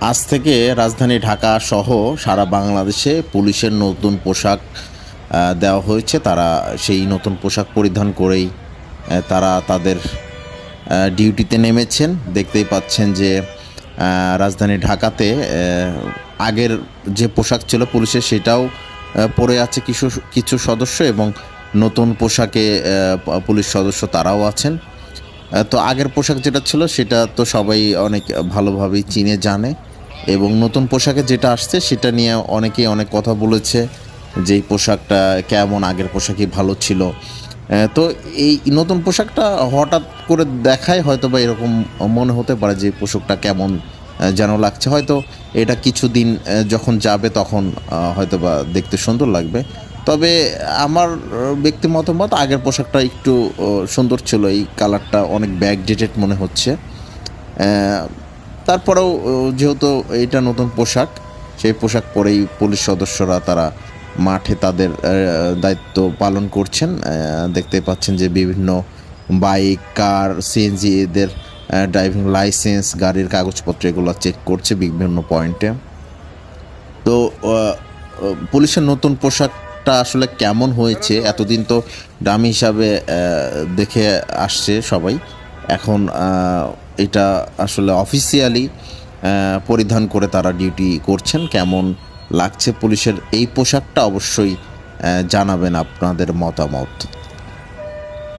আজ থেকে রাজধানী ঢাকা সহ সারা বাংলাদেশে পুলিশের নতুন পোশাক দেওয়া হয়েছে। তারা সেই নতুন পোশাক পরিধান করেই তারা তাদের ডিউটিতে নেমেছেন। দেখতেই পাচ্ছেন যে রাজধানী ঢাকাতে আগের যে পোশাক ছিল পুলিশের সেটাও পরে আছে কিছু কিছু সদস্য এবং নতুন পোশাকে পুলিশ সদস্য তারাও আছেন। তো আগের পোশাক যেটা ছিল, সেটা তো সবাই অনেক ভালোভাবেই চিনে, জানে। এবং নতুন পোশাকে যেটা আসছে, সেটা নিয়ে অনেকেই অনেক কথা বলেছে যে পোশাকটা কেমন, আগের পোশাকই ভালো ছিল। তো এই নতুন পোশাকটা হঠাৎ করে দেখায় হয়তো বা এরকম মনে হতে পারে যে পোশাকটা কেমন যেন লাগছে। হয়তো এটা কিছুদিন যখন যাবে তখন হয়তো বা দেখতে সুন্দর লাগবে। তবে আমার ব্যক্তি মতামত আগের পোশাকটা একটু সুন্দর ছিল। এই কালারটা অনেক ব্যাকডেটেড মনে হচ্ছে। তারপরেও যেহেতু এটা নতুন পোশাক, সেই পোশাক পরেই পুলিশ সদস্যরা তারা মাঠে তাদের দায়িত্ব পালন করছেন। দেখতে পাচ্ছেন যে বিভিন্ন বাইক, কার, সিএনজি এদের ড্রাইভিং লাইসেন্স গাড়ির কাগজপত্র এগুলো চেক করছে বিভিন্ন পয়েন্টে তো পুলিশের নতুন পোশাকটা আসলে কেমন হয়েছে? এতদিন তো ডামি হিসাবে দেখে আসছে সবাই। এখন এটা আসলে অফিসিয়ালি পরিধান করে তারা ডিউটি করছেন। কেমন লাগছে পুলিশের এই পোশাকটা? অবশ্যই জানাবেন আপনাদের মতামত।